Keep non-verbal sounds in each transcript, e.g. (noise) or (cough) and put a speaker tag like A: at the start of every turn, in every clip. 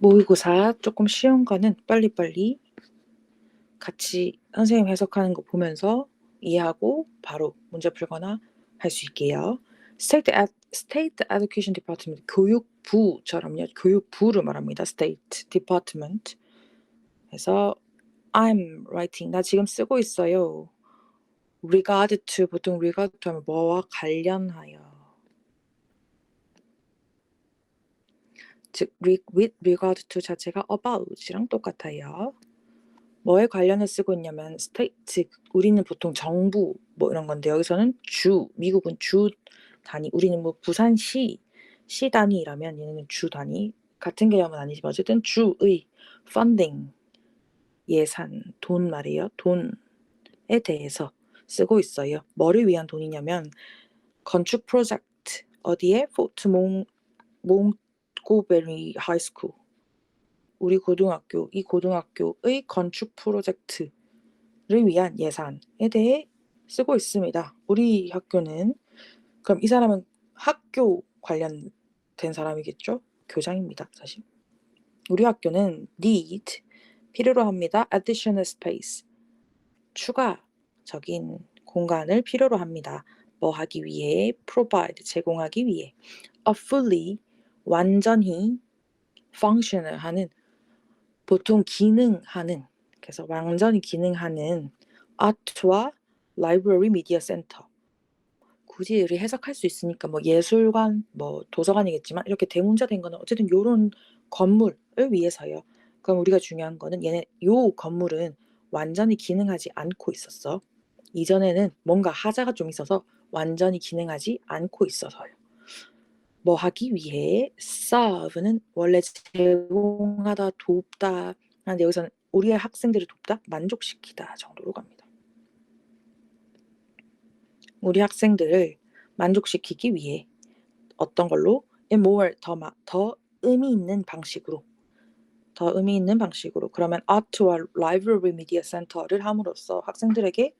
A: 모의고사 조금 쉬운 거는 빨리빨리 같이 선생님 해석하는 거 보면서 이해하고 바로 문제 풀거나 할 수 있게요. State, Ed- State Education Department 교육부처럼요. 교육부를 말합니다. State Department. 그래서 I'm writing. 나 지금 쓰고 있어요. regard to 보통 regard to 하면 뭐와 관련하여. 즉 with regard to 자체가 about이랑 똑같아요. 뭐에 관련해 쓰고 있냐면 state 즉 우리는 보통 정부 뭐 이런 건데 여기서는 주 미국은 주 단위 우리는 뭐 부산시 시 단위라면 얘네는 주 단위 같은 개념은 아니지만 어쨌든 주의 funding 예산 돈 말이에요 돈에 대해서 쓰고 있어요 뭐를 위한 돈이냐면 건축 프로젝트 어디에 포트 몽 몽 고베리 하이스쿨 우리 고등학교, 이 고등학교의 건축 프로젝트를 위한 예산에 대해 쓰고 있습니다. 우리 학교는 그럼 이 사람은 학교 관련된 사람이겠죠? 교장입니다, 사실. 우리 학교는 need 필요로 합니다. additional space 추가적인 공간을 필요로 합니다. 뭐 하기 위해 provide 제공하기 위해 a fully 완전히 functional 하는 보통 기능하는 그래서 완전히 기능하는 아트와 라이브러리 미디어 센터 굳이 우리 해석할 수 있으니까 뭐 예술관 뭐 도서관이겠지만 이렇게 대문자된 거는 어쨌든 요런 건물을 위해서요. 그럼 우리가 중요한 거는 얘네 요 건물은 완전히 기능하지 않고 있었어. 이전에는 뭔가 하자가 좀 있어서 완전히 기능하지 않고 있어서요. 뭐 하기 위해 serve는 원래 제공하다 돕다. 하는데 여기서는 우리의 학생들을 돕다? 만족시키다 정도로 갑니다. 우리 학생들을 만족시키기 위해 어떤 걸로? more 더, 마- 더 의미 있는 방식으로. 더 의미 있는 방식으로. 그러면 아트와 라이브러리 미디어 센터를 함으로써 학생들에게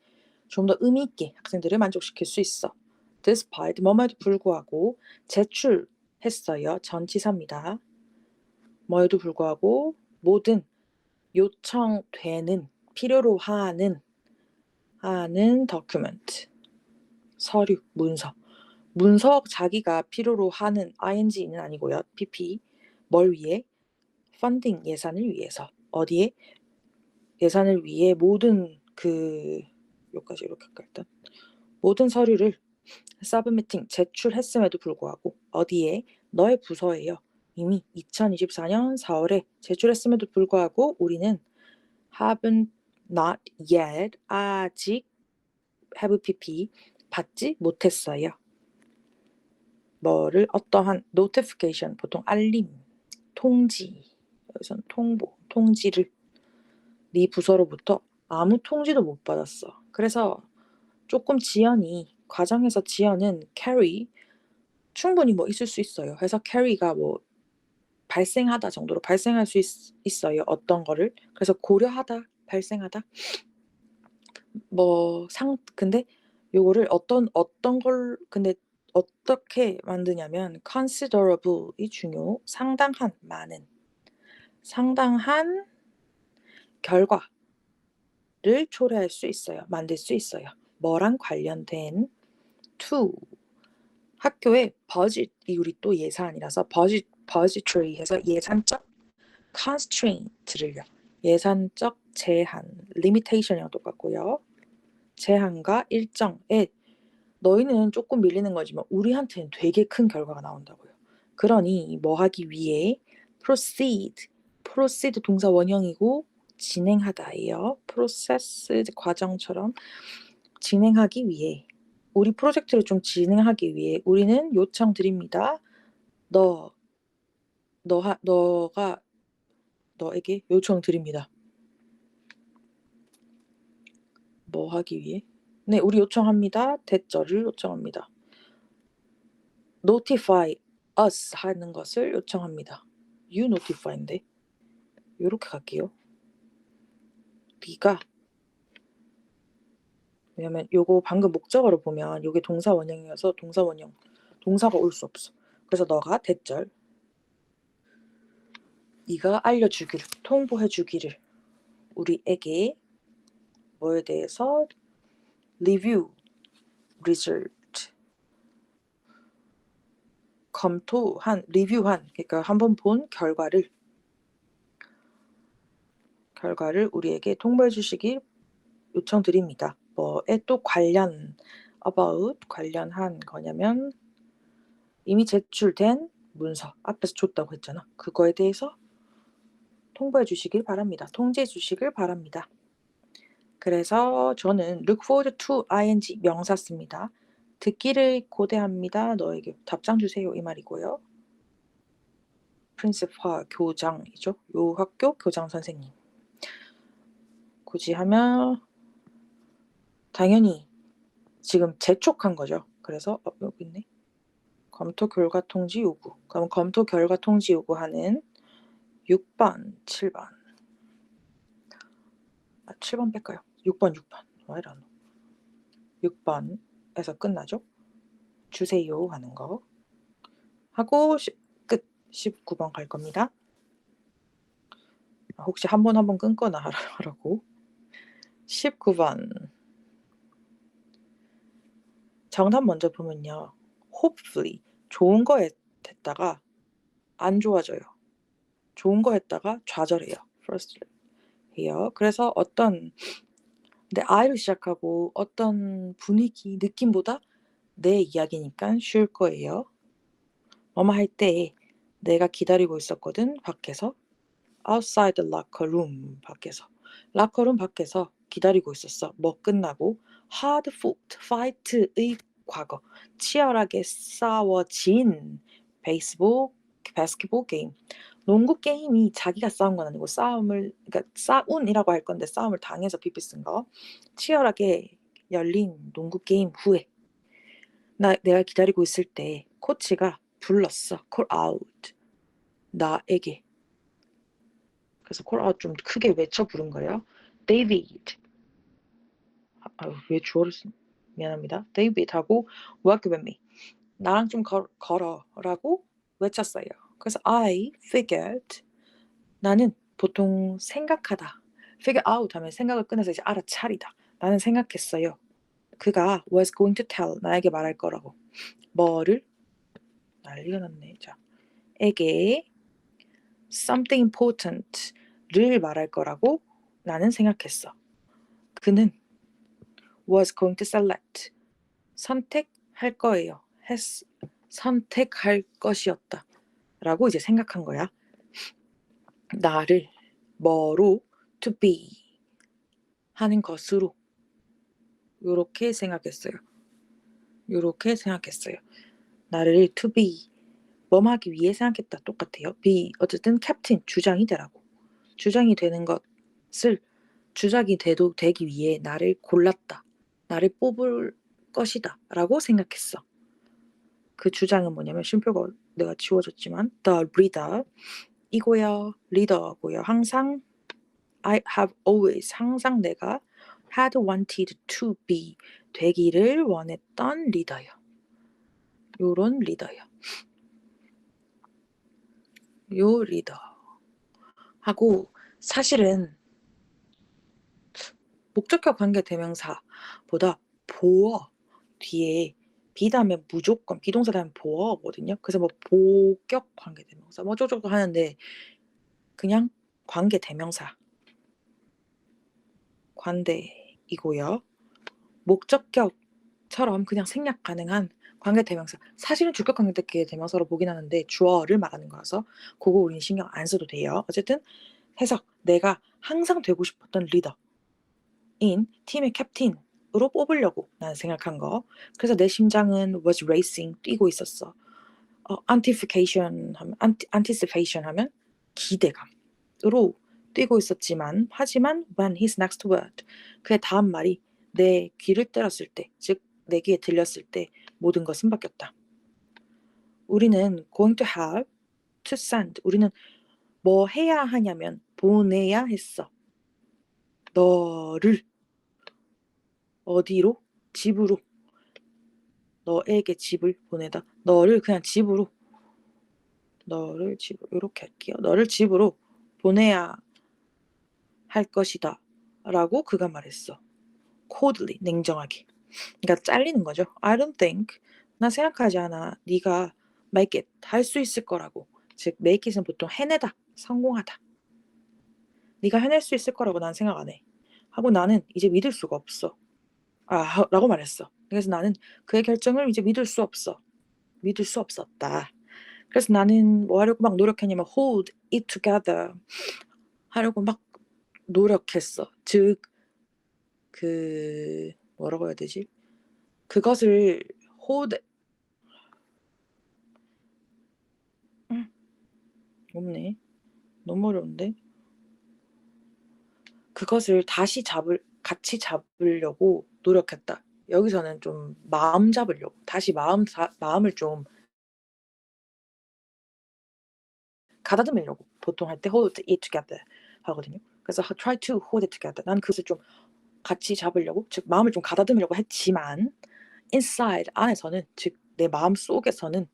A: 좀 더 의미 있게 학생들을 만족시킬 수 있어. Despite 뭐뭐에도 불구하고 제출했어요. 전치사입니다. 뭐에도 불구하고 모든 요청되는 필요로 하는 하는 document. 서류 문서. 문서 자기가 필요로 하는 ing는 아니고요. pp. 뭘 위해? funding 예산을 위해서. 어디에? 예산을 위해 모든 그 여기까지 이렇게 할까 일단? 모든 서류를 서브미팅 제출했음에도 불구하고 어디에 너의 부서에요. 이미 2024년 4월에 제출했음에도 불구하고 우리는 haven't not yet 아직 have pp 받지 못했어요. 뭐를 어떠한 notification 보통 알림, 통지 여기서는 통보, 통지를 네 부서로부터 아무 통지도 못 받았어. 그래서 조금 지연이 과정에서 지연은 carry 충분히 뭐 있을 수 있어요. 그래서 carry가 뭐 발생하다 정도로 발생할 수 있, 있어요. 어떤 거를 그래서 고려하다, 발생하다. 뭐 상 근데 요거를 어떤 어떤 걸 근데 어떻게 만드냐면 considerable이 중요, 상당한 많은 상당한 결과를 초래할 수 있어요. 만들 수 있어요. 뭐랑 관련된 to 학교의 budget이 우리 또 예산이라서 budget budgetary 해서 예산적 constraint를요. 예산적 제한 limitation이랑 똑같고요. 제한과 일정에 너희는 조금 밀리는 거지만 우리한테는 되게 큰 결과가 나온다고요. 그러니 뭐 하기 위해 proceed proceed 동사 원형이고 진행하다예요. process 과정처럼 진행하기 위해 우리 프로젝트를 좀 진행하기 위해 우리는 요청드립니다. 너 너하 너가 너에게 요청드립니다. 뭐 하기 위해? 네, 우리 요청합니다. 대절을 요청합니다. notify us 하는 것을 요청합니다. you notify인데 요렇게 갈게요. 네가 왜냐면 요거 방금 목적어로 보면 요게 동사 원형이어서 동사 원형 동사가 올 수 없어. 그래서 너가 대절 네가 알려주기를, 통보해주기를 우리에게 뭐에 대해서 리뷰, 리절트 검토한, 리뷰한, 그러니까 한번 본 결과를 결과를 우리에게 통보해 주시길 요청드립니다. 뭐에 또 관련 about 관련한 거냐면 이미 제출된 문서 앞에서 줬다고 했잖아. 그거에 대해서 통보해 주시길 바랍니다. 통지해 주시길 바랍니다. 그래서 저는 look forward to ing 명사 씁니다. 듣기를 고대합니다. 너에게 답장 주세요 이 말이고요. 프린시파 교장이죠. 요 학교 교장 선생님. 굳이 하면 당연히 지금 재촉한 거죠. 그래서 어, 여기 있네. 검토 결과 통지 요구. 그럼 검토 결과 통지 요구하는 6번, 7번. 아, 7번 뺄까요? 6번, 6번. 왜 이러노? 6번에서 끝나죠? 주세요 하는 거. 하고 시- 끝. 19번 갈 겁니다. 아, 혹시 한 번 한 번 끊거나 하라- 하라고. 19번. 정답 먼저 보면요. hopefully 좋은 거 했- 했다가 안 좋아져요. 좋은 거 했다가 좌절해요. first 해요. 그래서 어떤 근데 I로 시작하고 어떤 분위기, 느낌보다 내 이야기니까 쉴 거예요. 뭐뭐 할 때 내가 기다리고 있었거든 밖에서 outside the locker room 밖에서 라커룸 밖에서 기다리고 있었어. 뭐 끝나고 hard fought fight의 과거 치열하게 싸워진 베이스볼 바스켓볼 게임. 농구 게임이 자기가 싸운 건 아니고 싸움을 그러니까 싸운이라고 할 건데 싸움을 당해서 PP 쓴 거. 치열하게 열린 농구 게임 후에 나 내가 기다리고 있을 때 코치가 불렀어. Call out. 나에게. 그래서 call out 좀 크게 외쳐 부른 거예요. David. 아, 왜 주어를 쓰 미안합니다. David 하고 work with me 나랑 좀 걸, 걸어라고 외쳤어요. 그래서 I figured 나는 보통 생각하다. figure out 하면 생각을 끝내서 이제 알아차리다. 나는 생각했어요. 그가 was going to tell 나에게 말할 거라고. 뭐를? 난리가 났네 자. 에게 something important를 말할 거라고 나는 생각했어. 그는 was going to select 선택할 거예요 했 선택할 것이었다 라고 이제 생각한 거야 나를 뭐로 to be 하는 것으로 요렇게 생각했어요. 요렇게 생각했어요. 나를 to be 뭐하기 위해 생각했다 똑같아요. be 어쨌든 캡틴 주장이 되라고 주장이 되는 것을 주장이 되도 되기 위해 나를 골랐다. 나를 뽑을 것이다 라고 생각했어. 그 주장은 뭐냐면 심표가 내가 지워졌지만 the leader 이고요 리더고요 항상 I have always 항상 내가 had wanted to be 되기를 원했던 리더요. 요런 리더요. 요 리더 하고 사실은 목적격 관계 대명사보다 보어 뒤에 비다음에 무조건 비동사 다음에 보어거든요. 그래서 뭐 보격 관계 대명사 뭐 어쩌고저쩌고 하는데 그냥 관계 대명사 관대이고요. 목적격처럼 그냥 생략 가능한 관계 대명사. 사실은 주격 관계 대명사로 보긴 하는데 주어를 말하는 거라서 그거 우리는 신경 안 써도 돼요. 어쨌든 해석. 내가 항상 되고 싶었던 리더 인 팀의 캡틴으로 뽑으려고 나는 생각한 거. 그래서 내 심장은 was racing 뛰고 있었어. 어, anticipation 하면 anti, anticipation 하면 기대감으로 뛰고 있었지만 하지만 when his next word 그의 다음 말이 내 귀를 때렸을 때, 즉 내 귀에 들렸을 때 모든 것은 바뀌었다. 우리는 going to have to send 우리는 뭐 해야 하냐면 보내야 했어. 너를 어디로? 집으로. 너에게 집을 보내다. 너를 그냥 집으로. 너를 집으로 이렇게 할게요. 너를 집으로 보내야 할 것이다. 라고 그가 말했어. coldly, 냉정하게. 그러니까 잘리는 거죠. I don't think, 나 생각하지 않아. 네가 make it, 할 수 있을 거라고. 즉, make it은 보통 해내다, 성공하다. 네가 해낼 수 있을 거라고 난 생각 안 해. 하고 나는 이제 믿을 수가 없어. 아, 라고 말했어. 그래서 나는 그의 결정을 이제 믿을 수 없어. 믿을 수 없었다. 그래서 나는 뭐 하려고 막 노력했냐면 hold it together 하려고 막 노력했어. 즉, 그, 뭐라고 해야 되지? 그것을 hold, 음, 없네. 너무 어려운데? 그것을 다시 잡을, 같이 잡으려고 노력했다. 여기서는 좀 마음 잡으려고, 다시 마음, 자, 마음을 좀 가다듬으려고 보통 할 때 hold it together 하거든요. 그래서 try to hold it together. 난 그것을 좀 같이 잡으려고, 즉 마음을 좀 가다듬으려고 했지만 inside 안에서는 즉 내 마음 속에서는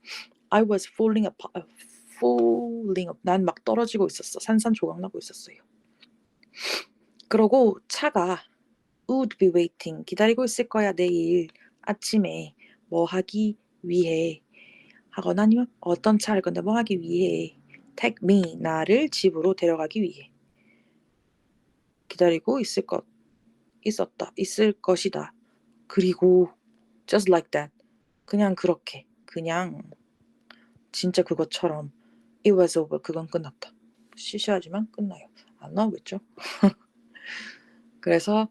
A: I was falling apart, falling up. 난막 떨어지고 있었어. 산산조각 나고 있었어요. 그러고 차가 would be waiting. 기다리고 있을 거야 내일 아침에. 뭐 하기 위해. 하거나 아니면 어떤 차를 건데 뭐 하기 위해. Take me 나를 집으로 데려가기 위해. 기다리고 있을 것 있었다. 있을 것이다. 그리고 just like that. 그냥 그렇게. 그냥 진짜 그것처럼. It was over. 그건 끝났다. 시시하지만 끝나요. 안 나오겠죠 (laughs) 그래서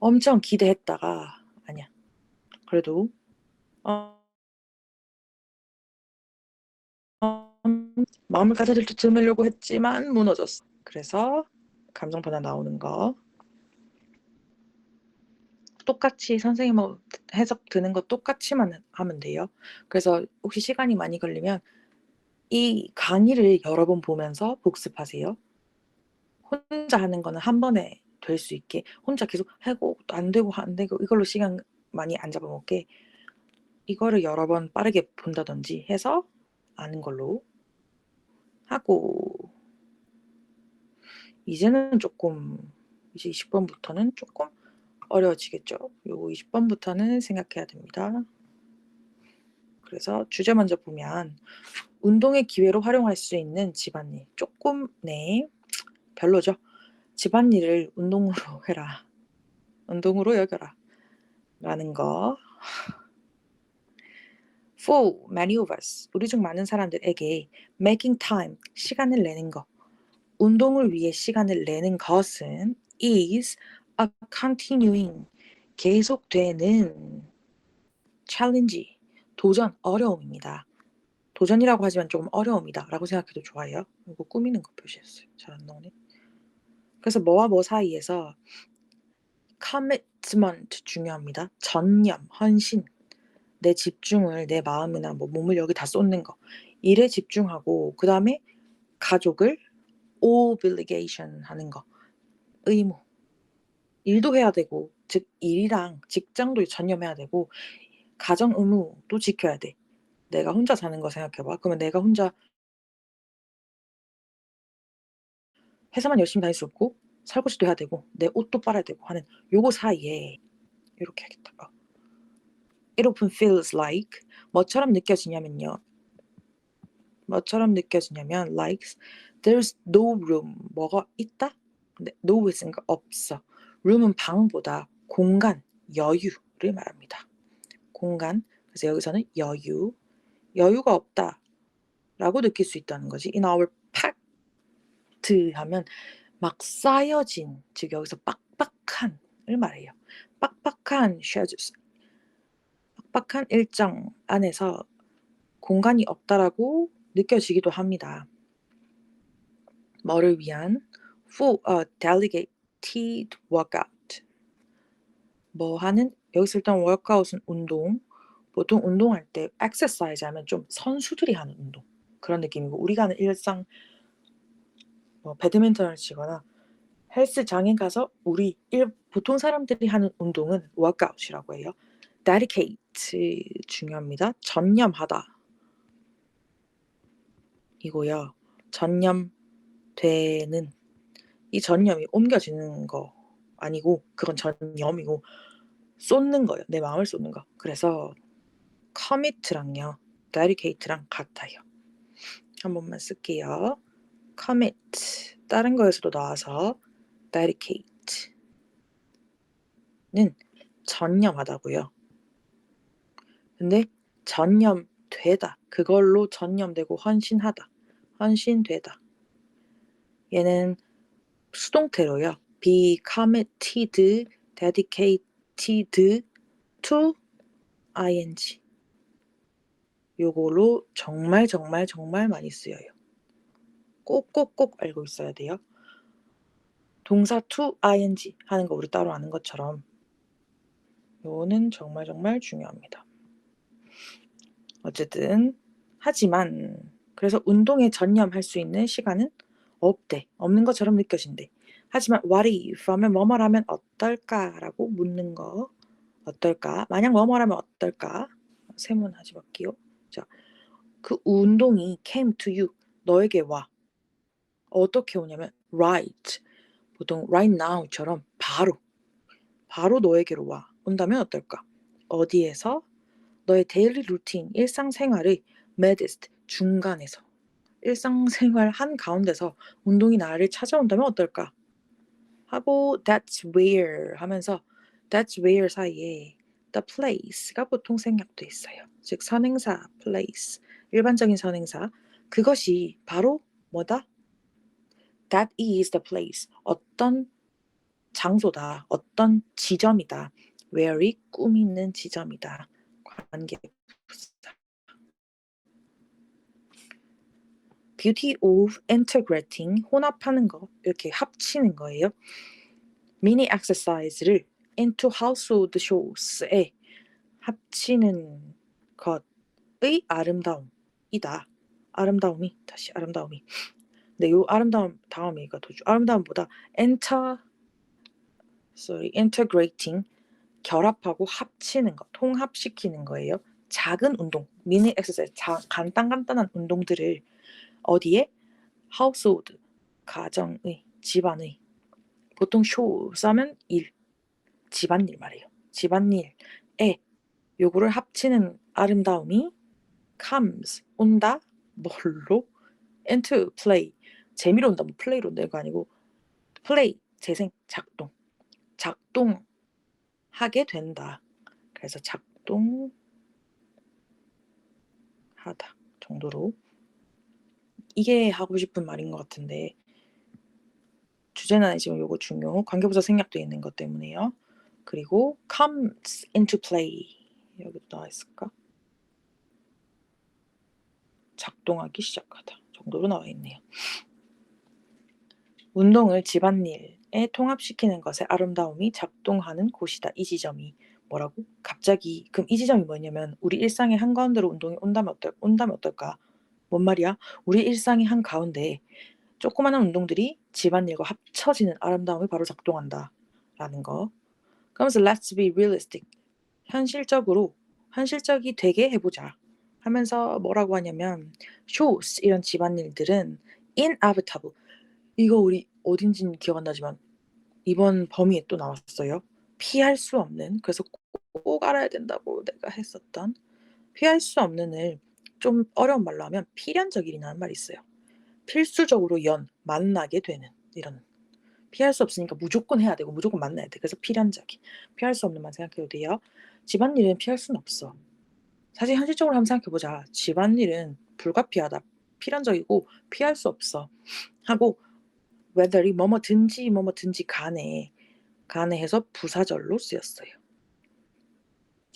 A: 엄청 기대했다가 아니야 그래도 어, 마음을 가다듬으려고 했지만 무너졌어. 그래서 감정 변화 나오는 거 똑같이 선생님 뭐 해석 드는 거 똑같이만 하면 돼요. 그래서 혹시 시간이 많이 걸리면 이 강의를 여러 번 보면서 복습하세요. 혼자 하는 거는 한 번에 될 수 있게 혼자 계속 하고 안 되고 안 되고 이걸로 시간 많이 안 잡아먹게 이거를 여러 번 빠르게 본다든지 해서 아는 걸로 하고 이제는 조금 이제 20번부터는 조금 어려워지겠죠. 요거 20번부터는 생각해야 됩니다. 그래서 주제 먼저 보면 운동의 기회로 활용할 수 있는 집안일 조금 네 별로죠. 집안일을 운동으로 (laughs) 해라. 운동으로 여겨라. 라는 거. For many of us, 우리 중 많은 사람들에게 making time, 시간을 내는 것, 운동을 위해 시간을 내는 것은 is a continuing, 계속되는 challenge, 도전, 어려움입니다. 도전이라고 하지만 조금 어려움이다 라고 생각해도 좋아요. 이거 꾸미는 거 표시했어요. 잘 안 나오네. 그래서 뭐와 뭐 사이에서 commitment 중요합니다. 전념, 헌신, 내 집중을 내 마음이나 뭐 몸을 여기 다 쏟는 거. 일에 집중하고 그 다음에 가족을 obligation 하는 거. 의무. 일도 해야 되고 즉 일이랑 직장도 전념해야 되고 가정 의무도 지켜야 돼. 내가 혼자 사는 거 생각해봐. 그러면 내가 혼자 회사만 열심히 다닐 수 없고 설거지도 해야 되고 내 옷도 빨아야 되고 하는 요거 사이에 이렇게 하겠다 어. it often feels like 뭐처럼 느껴지냐면요. 뭐처럼 느껴지냐면 like there's no room 뭐가 있다? 근데 no 있으니까 없어. room은 방보다 공간, 여유를 말합니다. 공간. 그래서 여기서는 여유, 여유가 없다. 라고 느낄 수 있다는 거지. In our packed 하면 막 쌓여진, 즉 여기서 빡빡한을 말해요. 빡빡한 schedules, 빡빡한 일정 안에서 공간이 없다라고 느껴지기도 합니다. 뭐를 위한? Full uh, delegated workout. 뭐 하는? 여기서 일단 workout은 운동. 보통 운동할 때 exercise 하면 좀 선수들이 하는 운동. 그런 느낌이고 우리가 하는 일상 뭐 배드민턴을 치거나 헬스장에 가서 우리 일, 보통 사람들이 하는 운동은 workout이라고 해요. dedicate 중요합니다. 전념하다. 이고요. 전념 되는 이 전념이 옮겨지는 거 아니고 그건 전념이고 쏟는 거예요. 내 마음을 쏟는 거. 그래서 commit랑요, dedicate랑 같아요. 한 번만 쓸게요. Commit 다른 거에서도 나와서 dedicate는 전념하다고요. 근데 전념되다 그걸로 전념되고 헌신하다 헌신되다 얘는 수동태로요. be committed, dedicated to ing 요거로 정말 정말 정말 많이 쓰여요. 꼭꼭꼭 알고 있어야 돼요. 동사 to ing 하는 거 우리 따로 아는 것처럼 요거는 정말 정말 중요합니다. 어쨌든 하지만 그래서 운동에 전념할 수 있는 시간은 없대. 없는 것처럼 느껴진대. 하지만 what if 하면 뭐뭐라면 어떨까라고 묻는 거 어떨까? 만약 뭐뭐라면 어떨까? 세문하지 볼게요. 자, 그 운동이 came to you 너에게 와. 어떻게 오냐면 right 보통 right now처럼 바로 바로 너에게로 와. 온다면 어떨까? 어디에서 너의 데일리 루틴 일상생활의 midst 중간에서 일상생활 한 가운데서 운동이 나를 찾아온다면 어떨까? 하고 that's where 하면서 that's where 사이에 the place가 보통 생략돼 있어요. 즉 선행사 place 일반적인 선행사 그것이 바로 뭐다? That is the place. 어떤 장소다. 어떤 지점이다. where이 꿈 있는 지점이다. 관계 부사. beauty of integrating 혼합하는 거 이렇게 합치는 거예요. 미니 exercise를 into household shows에 합치는 것의 아름다움이다. 아름다움이 다시 아름다움이. 네, 요 아름다움 다음이가 더 주. 아름다움보다 enter sorry integrating 결합하고 합치는 것, 통합시키는 거예요. 작은 운동, 미니 엑서사이즈, 자, 간단 간단한 운동들을 어디에 household 가정의 집안의 보통 쇼 싸면 일 집안일 말이에요. 집안일에 요거를 합치는 아름다움이 comes 온다 뭘로 into play 재미로 온다 뭐 플레이로 이거 아니고 play 재생 작동 작동하게 된다. 그래서 작동하다 정도로 이게 하고 싶은 말인 것 같은데 주제는 아니지만 요거 중요 관계부사 생략돼 있는 것 때문에요. 그리고 comes into play 여기도 나와 있을까? 작동하기 시작하다 정도로 나와 있네요. 운동을 집안일에 통합시키는 것의 아름다움이 작동하는 곳이다. 이 지점이 뭐라고? 갑자기 그럼 이 지점이 뭐냐면 우리 일상의 한 가운데로 운동이 온다면 어떨 온다면 어떨까? 뭔 말이야? 우리 일상의 한 가운데 조그마한 운동들이 집안일과 합쳐지는 아름다움이 바로 작동한다라는 거. 그러면서 let's be realistic. 현실적으로 현실적이 되게 해보자. 하면서 뭐라고 하냐면 shows 이런 집안일들은 inevitable. 이거 우리 어딘지는 기억 안 나지만 이번 범위에 또 나왔어요. 피할 수 없는 그래서 꼭 알아야 된다고 내가 했었던 피할 수 없는 을 좀 어려운 말로 하면 필연적이라는 말이 있어요. 필수적으로 연 만나게 되는 이런 피할 수 없으니까 무조건 해야 되고 무조건 만나야 돼. 그래서 필연적인 피할 수 없는 만 생각해도 돼요. 집안일은 피할 수는 없어. 사실 현실적으로 한번 생각해보자. 집안일은 불가피하다. 필연적이고 피할 수 없어. 하고 whether이 뭐뭐든지 뭐뭐든지 간에 간에 해서 부사절로 쓰였어요.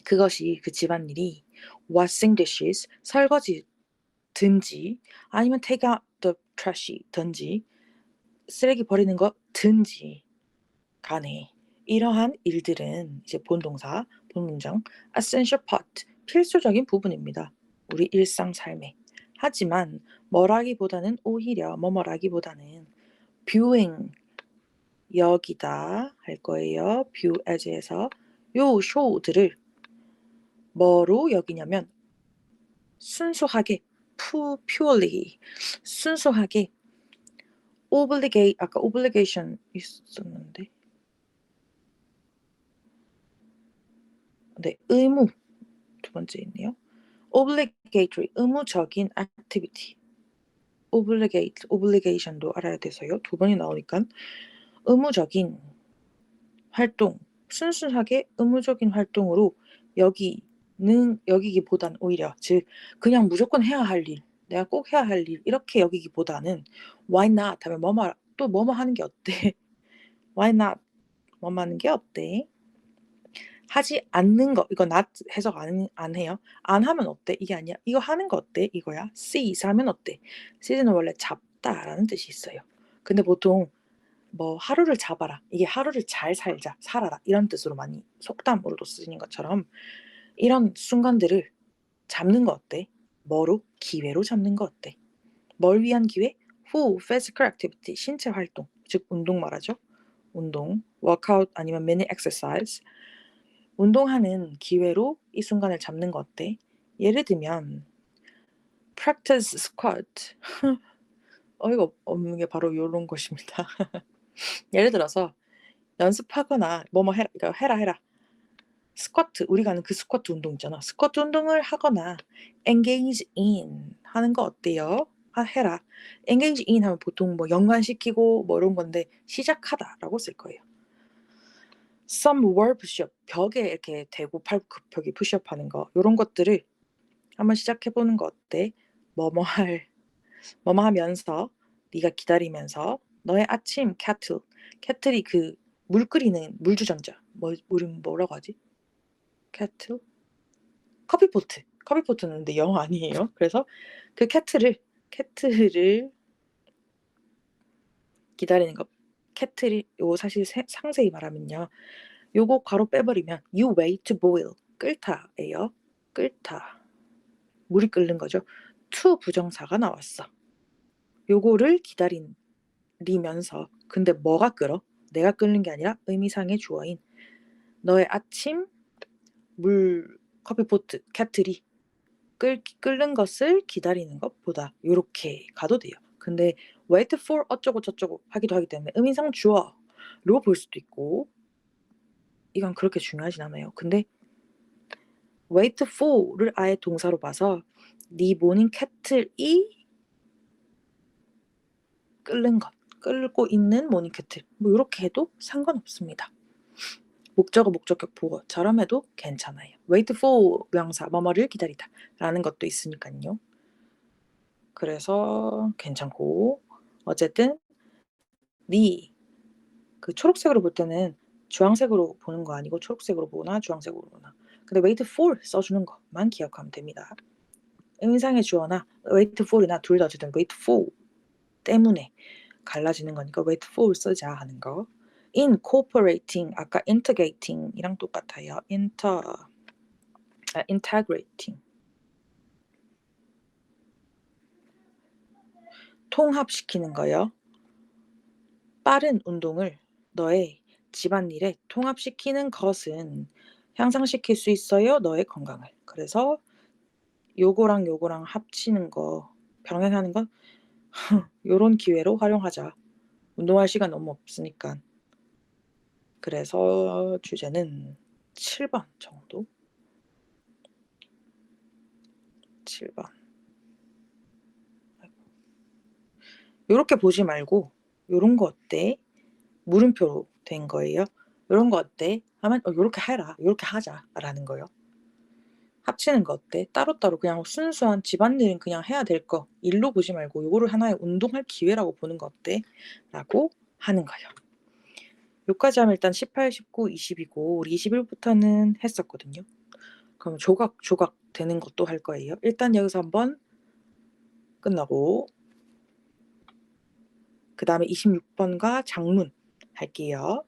A: 그것이 그 집안일이 washing dishes 설거지든지 아니면 take out the trash이든지 쓰레기 버리는 거든지 간에 이러한 일들은 이제 본동사 본문장 essential part 필수적인 부분입니다. 우리 일상 삶에. 하지만 뭐라기보다는 오히려 뭐뭐라기보다는 viewing 여기다 할 거예요. view as에서 요 show들을 뭐로 여기냐면 순수하게 pu, purely 순수하게 obligate 아까 obligation 있었는데. 네, 의무 두 번째 있네요. obligatory 의무적인 activity. Obligate, obligation도 알아야 돼서요. 두 번이 나오니까 의무적인 활동, 순수하게 의무적인 활동으로 여기는 여기기보단 오히려 즉 그냥 무조건 해야 할 일, 내가 꼭 해야 할 일 이렇게 여기기보다는 why not 하면 뭐뭐 또 뭐뭐 하는 게 어때? (laughs) why not 뭐뭐 하는 게 어때? 하지 않는 거 이거 not 해석 안, 안 해요. 안 하면 어때? 이게 아니야. 이거 하는 거 어때? 이거야. seize 하면 어때? seize는 원래 잡다 라는 뜻이 있어요. 근데 보통 뭐 하루를 잡아라. 이게 하루를 잘 살자, 살아라 이런 뜻으로 많이 속담으로도 쓰이는 것처럼 이런 순간들을 잡는 거 어때? 뭐로? 기회로 잡는 거 어때? 뭘 위한 기회? for physical activity 신체 활동, 즉 운동 말하죠. 운동, workout 아니면 mini exercise 운동하는 기회로 이 순간을 잡는 거 어때? 예를 들면 practice squat (laughs) 어이가 없는 게 바로 이런 것입니다. (laughs) 예를 들어서 연습하거나 뭐뭐 해라, 그러니까 해라 해라. 스쿼트 우리가 아는 그 스쿼트 운동 있잖아. 스쿼트 운동을 하거나 engage in 하는 거 어때요? 아, 해라. engage in 하면 보통 뭐 연관시키고 뭐 이런 건데 시작하다라고 쓸 거예요. Some wall push-up 벽에 이렇게 대고 팔굽혀펴기 푸시업 하는 거 이런 것들을 한번 시작해 보는 거 어때? 뭐뭐 할 뭐뭐 하면서 네가 기다리면서 너의 아침 캐틀 캐틀이 그 물 끓이는 물 주전자 뭐 우린 뭐라고 하지? 캐틀 커피포트 커피포트는 근데 영어 아니에요. 그래서 그 캐틀을 캐틀을 기다리는 거 캐틀이 요 사실 세, 상세히 말하면요. 요거 괄호 빼버리면 you wait to boil 끓다예요. 끓다 물이 끓는 거죠. to 부정사가 나왔어. 요거를 기다리면서 근데 뭐가 끓어? 내가 끓는 게 아니라 의미상의 주어인 너의 아침 물 커피 포트 캐틀이 끓, 끓는 것을 기다리는 것보다 요렇게 가도 돼요. 근데 wait for 어쩌고 저쩌고 하기도 하기 때문에 의미상 주어로 볼 수도 있고 이건 그렇게 중요하진 않아요. 근데 wait for를 아예 동사로 봐서 네 모닝 캐틀이 끓는 것, 끓고 있는 모닝 캐틀 뭐 이렇게 해도 상관없습니다. 목적어 목적격 보고처럼 해도 괜찮아요. wait for 명사 뭐뭐를 기다리다 라는 것도 있으니까요. 그래서 괜찮고 어쨌든 네그 초록색으로 볼 때는 주황색으로 보는 거 아니고 초록색으로 보거나 주황색으로 보거나 근데 wait for 써주는 것만 기억하면 됩니다. 의미상의 주어나 wait for이나 둘 다 어쨌든 wait for 때문에 갈라지는 거니까 wait for 쓰자 하는 거. incorporating 아까 integrating이랑 똑같아요. inter 아, integrating 통합시키는 거요. 빠른 운동을 너의 집안일에 통합시키는 것은 향상시킬 수 있어요. 너의 건강을. 그래서 요거랑 요거랑 합치는 거 병행하는 건 (laughs) 요런 기회로 활용하자. 운동할 시간 너무 없으니까. 그래서 주제는 7번 정도. 7번. 요렇게 보지 말고 요런 거 어때? 물음표로 된 거예요. 요런 거 어때? 하면 어, 요렇게 해라. 요렇게 하자라는 거요. 합치는 거 어때? 따로따로 그냥 순수한 집안일은 그냥 해야 될 거 일로 보지 말고 요거를 하나의 운동할 기회라고 보는 거 어때? 라고 하는 거예요. 요까지 하면 일단 18, 19, 20이고 우리 21부터는 했었거든요. 그럼 조각 조각 되는 것도 할 거예요. 일단 여기서 한번 끝나고 그 다음에 26번과 장문 할게요.